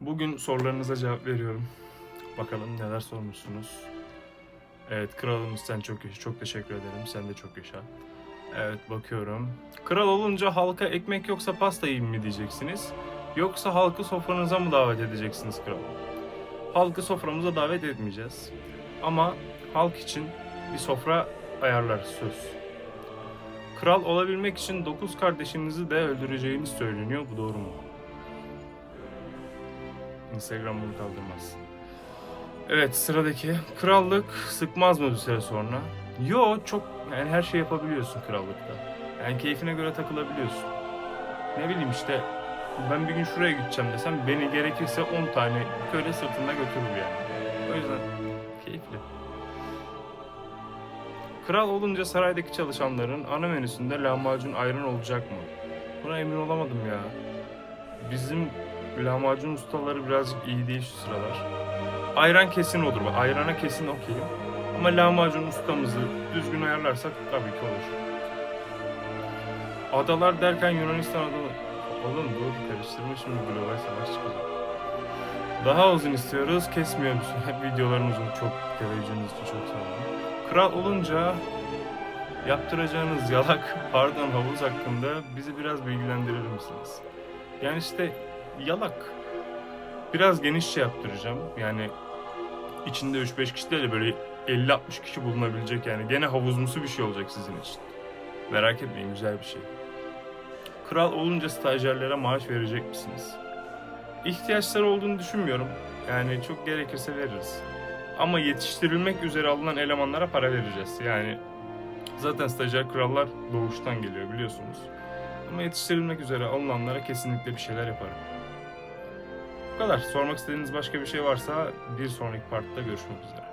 Bugün sorularınıza cevap veriyorum. Bakalım neler sormuşsunuz. Evet kralımız sen çok yaşa. Çok teşekkür ederim. Sen de çok yaşa. Evet bakıyorum. Kral olunca halka ekmek yoksa pasta yiyin mi diyeceksiniz? Yoksa halkı sofranıza mı davet edeceksiniz kral? Halkı soframıza davet etmeyeceğiz. Ama halk için bir sofra ayarlarız söz. Kral olabilmek için 9 kardeşinizi de öldüreceğiniz söyleniyor. Bu doğru mu? Instagram bunu kaldırmaz. Evet sıradaki. Krallık sıkmaz mı bir süre sonra? Yo çok yani her şey yapabiliyorsun krallıkta. Yani keyfine göre takılabiliyorsun. Ne bileyim işte ben bir gün şuraya gideceğim desem beni gerekirse 10 tane köle sırtında götürür yani. O yüzden keyifli. Kral olunca saraydaki çalışanların ana menüsünde lahmacun ayran olacak mı? Buna emin olamadım ya. Bizim lahmacun ustaları birazcık iyi değil şu sıralar. Ayran kesin olur. Bak, ayrana kesin okeyim. Ama lahmacun ustamızı düzgün ayarlarsak tabii ki olur. Adalar derken Yunanistan adaları... Oğlum dur karıştırma şimdi global savaş çıkacak. Daha uzun istiyoruz. Kesmiyor musun? Hep videoların. Çok televizyonunuz için çok sağ olun. Kral olunca yaptıracağınız yalak, pardon havuz hakkında bizi biraz bilgilendirir misiniz? Yani işte yalak. Biraz genişçe yaptıracağım. Yani içinde 3-5 kişi değil de böyle 50-60 kişi bulunabilecek yani. Gene havuzmusu bir şey olacak sizin için. Merak etmeyin güzel bir şey. Kral olunca stajyerlere maaş verecek misiniz? İhtiyaçları olduğunu düşünmüyorum. Yani çok gerekirse veririz. Ama yetiştirilmek üzere alınan elemanlara para vereceğiz. Yani zaten stajyer krallar doğuştan geliyor biliyorsunuz. Ama yetiştirilmek üzere alınanlara kesinlikle bir şeyler yaparım. Kadar. Sormak istediğiniz başka bir şey varsa bir sonraki partta görüşmek üzere.